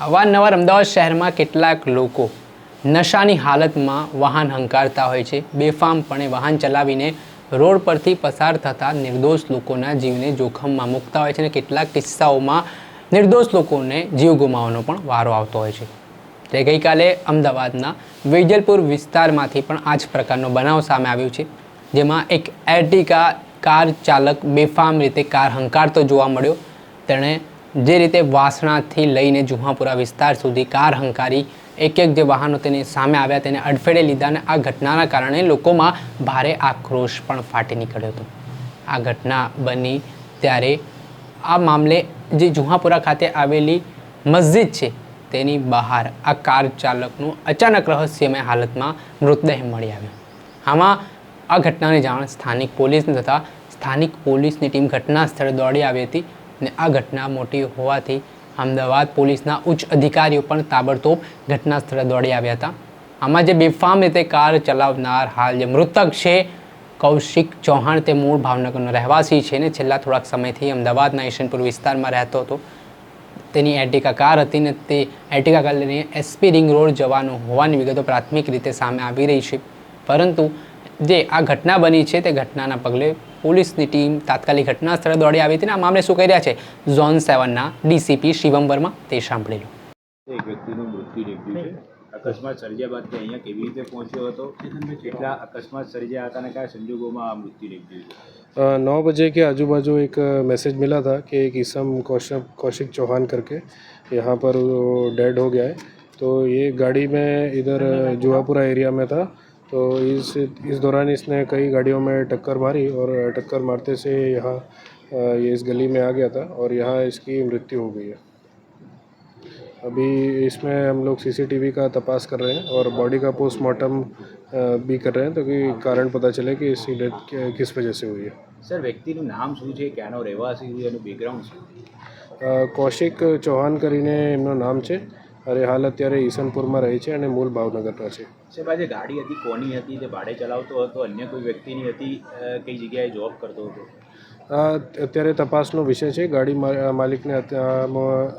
અવારનવાર અમદાવાદ શહેરમાં કેટલાક લોકો નશાની હાલતમાં વાહન હંકારતા હોય છે. બેફામપણે વાહન ચલાવીને રોડ પરથી પસાર થતા નિર્દોષ લોકોના જીવને જોખમમાં મૂકતા હોય છે અને કેટલાક કિસ્સાઓમાં નિર્દોષ લોકોને જીવ ગુમાવવાનો પણ વારો આવતો હોય છે. તે ગઈકાલે અમદાવાદના વેજલપુર વિસ્તારમાંથી પણ આ જ પ્રકારનો બનાવ સામે આવ્યો છે, જેમાં એક એર્ટિકા કાર ચાલક બેફામ રીતે કાર હંકારતો જોવા મળ્યો. તેણે જે રીતે વાસણાથી લઈને જુહાપુરા વિસ્તાર સુધી કાર હંકારી એક એક જે વાહનો તેની સામે આવ્યા, તેને અડફેડે લીધા અને આ ઘટનાના કારણે લોકોમાં ભારે આક્રોશ પણ ફાટી નીકળ્યો હતો. આ ઘટના બની ત્યારે આ મામલે જે જુહાપુરા ખાતે આવેલી મસ્જિદ છે, તેની બહાર આ કાર ચાલકનું અચાનક રહસ્યમય હાલતમાં મૃતદેહ મળી આવ્યો. આમાં આ ઘટનાની જાણ સ્થાનિક પોલીસને થતાં સ્થાનિક પોલીસની ટીમ ઘટના સ્થળે દોડી આવી હતી. અને આ ઘટના મોટી હોવાથી અમદાવાદ પોલીસના ઉચ્ચ અધિકારીઓ પણ તાબડતોબ ઘટના સ્થળે દોડી આવ્યા હતા. આમાં જે બેફામ રીતે કાર ચલાવનાર હાલ જે મૃતક છે, કૌશિક ચૌહાણ, તે મૂળ ભાવનગરનો રહેવાસી છે ને છેલ્લા થોડાક સમયથી અમદાવાદના ઈશનપુર વિસ્તારમાં રહેતો હતો. તેની એર્ટિકા કાર હતી ને તે એર્ટિકા કાર લઈને એસપી રિંગ રોડ જવાનું હોવાની વિગતો પ્રાથમિક રીતે સામે આવી રહી છે. પરંતુ જે આ ઘટના બની છે, તે ઘટનાના પગલે પોલીસની ટીમ તાત્કાલિક ઘટના સ્થળે દોડી આવી હતી અને આ મામલે શું કહી રહ્યા છે ઝોન સેવનના ડીસીપી શિવમ વર્મા તે સાંભળી લો એક વ્યક્તિનું મૃત્યુ નીપજ્યું છે અકસ્માત સર્જ્યા બાદ તે અહીંયા કેવી રીતે પહોંચ્યો હતો કેટલા અકસ્માત સર્જ્યા હતા અને કયા સંજોગોમાં આ મૃત્યુ નીપજ્યું છે अ, नौ बजे के आजू बाजू एक मैसेज मिला था कि एक ईसम कौशिक कौशिक चौहान करके यहाँ पर डेड हो गया है तो ये गाड़ी में इधर जुआपुरा एरिया में था तो इस इस दौरान इसने कई गाड़ियों में टक्कर मारी और टक्कर मारते से यहाँ अ, ये इस गली में आ गया था और यहाँ इसकी मृत्यु हो गई है अभी इसमें हम लोग सीसीटीवी का तपास कर रहे हैं और बॉडी का पोस्टमार्टम अ, भी कर रहे हैं ताकि कारण पता चले कि इसकी डेथ किस वजह से हुई है સર વ્યક્તિનું નામ શું છે ક્યાંનો રહેવાસી છે એનું બેકગ્રાઉન્ડ શું અ, કૌશિક ચૌહાણ કરીને એમનું નામ છે અરે હાલ અત્યારે ઈસનપુરમાં રહે છે અને મૂળ ભાવનગરનો છે. સાહેબ, આજે ગાડી હતી, કોની હતી તે ભાડે ચલાવતો હતો, અન્ય કોઈ વ્યક્તિની હતી કઈ જગ્યાએ જોબ કરતો હતો? આ અત્યારે તપાસનો વિષય છે. ગાડી માલિકને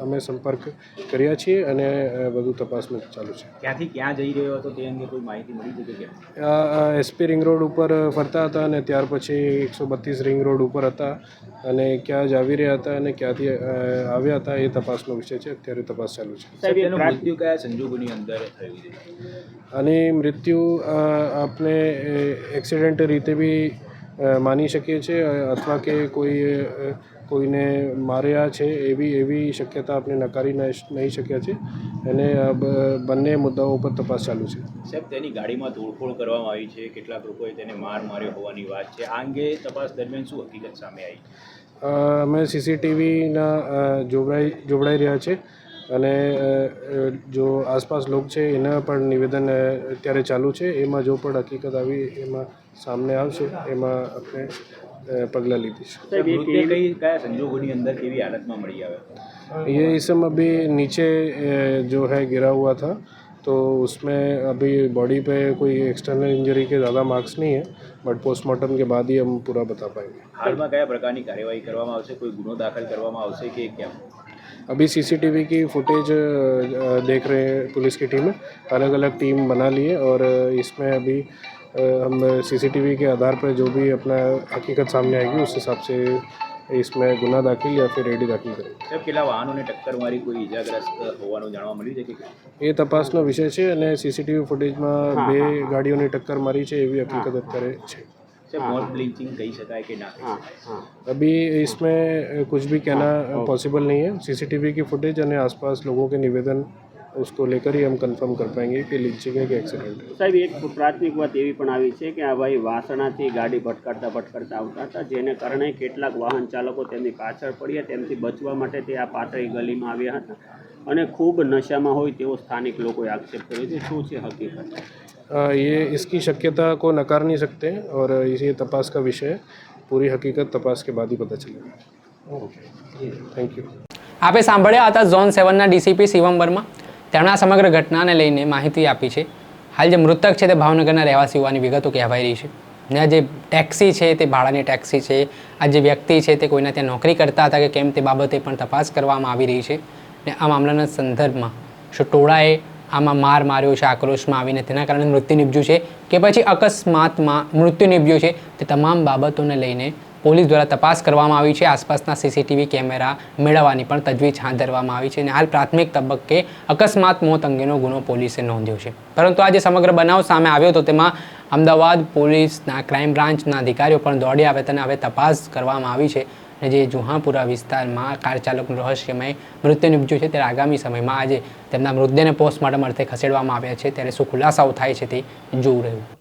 અમે સંપર્ક કર્યા છીએ અને બધું તપાસનું ચાલુ છે. ક્યાંથી ક્યાં જઈ રહ્યો હતો તે અંગે કોઈ માહિતી મળી છે કે એસપી રિંગ રોડ ઉપર ફરતા હતા અને ત્યાર પછી એકસો બત્રીસ રિંગ રોડ ઉપર હતા અને ક્યાં જ આવી રહ્યા હતા અને ક્યાંથી આવ્યા હતા એ તપાસનો વિષય છે. અત્યારે તપાસ ચાલુ છે. સાહેબ મૃત્યુ કયા સંજોગોની અંદર થયું છે? અને મૃત્યુ આપણે એક્સિડન્ટ રીતે બી માની શકીએ છીએ અથવા કે કોઈ કોઈને માર્યા છે એવી એવી શક્યતા આપણે નકારી નહીં શક્યા છે અને બંને મુદ્દાઓ ઉપર તપાસ ચાલુ છે. સાહેબ તેની ગાડીમાં તોડફોડ કરવામાં આવી છે. કેટલાક લોકોએ તેને માર માર્યો હોવાની વાત છે. આ અંગે તપાસ દરમિયાન શું હકીકત સામે આવી? અમે સીસીટીવીના જોવડાઈ જોવડાઈ રહ્યા છે અને અ, અ, જો આસપાસ લોક છે એના પણ નિવેદન અ, અત્યારે ચાલુ છે એમાં જો પણ હકીકત આવી એમાં સામને આવશે એમાં આપણે અ, પગલાં લીધીશું સાહેબ મૃતદેહ કઈ કયા સંજોગોની અંદર કેવી હાલતમાં મળી આવ્યો ये इसम अभी नीचे अ, जो है गिरा हुआ था तो उसमें अभी बॉडी पे कोई एक्सटर्नल इंजरी के ज़्यादा मार्क्स नहीं है बट पोस्टमार्टम के बाद ही हम पूरा बता पाएंगे હાલમાં કયા પ્રકારની કાર્યવાહી કરવામાં આવશે કોઈ ગુનો દાખલ કરવામાં આવશે કે કેમ अभी सीसीटीवी की फुटेज अ, देख रहे हैं पुलिस की टीम अलग अलग टीम बना लिए और अ, इसमें अभी अ, हम सीसीटीवी के आधार पर जो भी अपना हकीकत सामने आएगी उस हिसाब से इसमें गुना दाखिल या फिर रेडी दाखिल करेंगे સાહેબ કેટલા વાહનોને ટક્કર મારી કોઈ ઈજાગ્રસ્ત હોવાનું જાણવા મળ્યું છે કે કેમ? એ તપાસનો વિષય છે અને સીસીટીવી ફૂટેજમાં બે ગાડીઓની ટક્કર મારી છે એવી હકીકત અત્યારે છે ब्लीचिंग कही सका कि ना कही सका अभी इसमें कुछ भी कहना पॉसिबल नहीं है सीसीटीवी की फुटेज यानी आसपास लोगों के निवेदन उसको लेकर ही हम कंफर्म कर पाएंगे कि लिंचिंग है कि एक्सीडेंट है સાહેબ એક પ્રાથમિક વાત એવી પણ આવી છે કે આ ભાઈ વાસણાથી ગાડી ભટકાડતા ભટકાડતા આવતા હતા જેને કારણે કેટલાક વાહન ચાલકો તેમની પાછળ પડ્યા તેમથી બચવા માટે તે આ પાતળી ગલીમાં આવ્યા હતા અને ખૂબ નશામાં હોય તેવો સ્થાનિક લોકોએ આક્ષેપ કર્યો છે શું છે હકીકત अ, ये इसकी शक्यता को नकार नहीं सकते हैं और ये तपास का विषय है पूरी हकीकत तपास के बाद ही पता चलेगा थैंक यू આપે સાંભળ્યા હતા ઝોન સેવનના ડીસીપી શિવમ વર્મા તેમણે આ સમગ્ર ઘટનાને લઈને માહિતી આપી છે. હાલ જે મૃતક છે તે ભાવનગરના રહેવાસી હોવાની વિગતો કહેવાઈ રહી છે. ને જે ટેક્સી છે તે ભાડાની ટેક્સી છે. આ જે વ્યક્તિ છે તે કોઈના ત્યાં નોકરી કરતા હતા કે કેમ તે બાબતે પણ તપાસ કરવામાં આવી રહી છે. ને આ મામલાના સંદર્ભમાં શું ટોળાએ આમાં માર માર્યો છે, આક્રોશમાં આવીને તેના કારણે મૃત્યુ નિપજ્યું છે કે પછી અકસ્માતમાં મૃત્યુ નિપજ્યું છે તે તમામ બાબતોને લઈને પોલીસ દ્વારા તપાસ કરવામાં આવી છે. આસપાસના સીસીટીવી કેમેરા મેળવવાની પણ તજવીજ હાથ ધરવામાં આવી છે અને હાલ પ્રાથમિક તબક્કે અકસ્માત મોત અંગેનો ગુનો પોલીસે નોંધ્યો છે. પરંતુ આજે સમગ્ર બનાવ સામે આવ્યો તો તેમાં અમદાવાદ પોલીસના ક્રાઇમ બ્રાન્ચના અધિકારીઓ પણ દોડી આવે તેને હવે તપાસ કરવામાં આવી છે અને જે જુહાપુરા વિસ્તારમાં કાર ચાલકનું રહસ્યમય મૃત્યુ નિપજ્યું છે ત્યારે આગામી સમયમાં આજે તેમના મૃતદેહને પોસ્ટમોર્ટમ અર્થે ખસેડવામાં આવ્યા છે. ત્યારે શું ખુલાસાઓ થાય છે તે જોવું રહ્યું.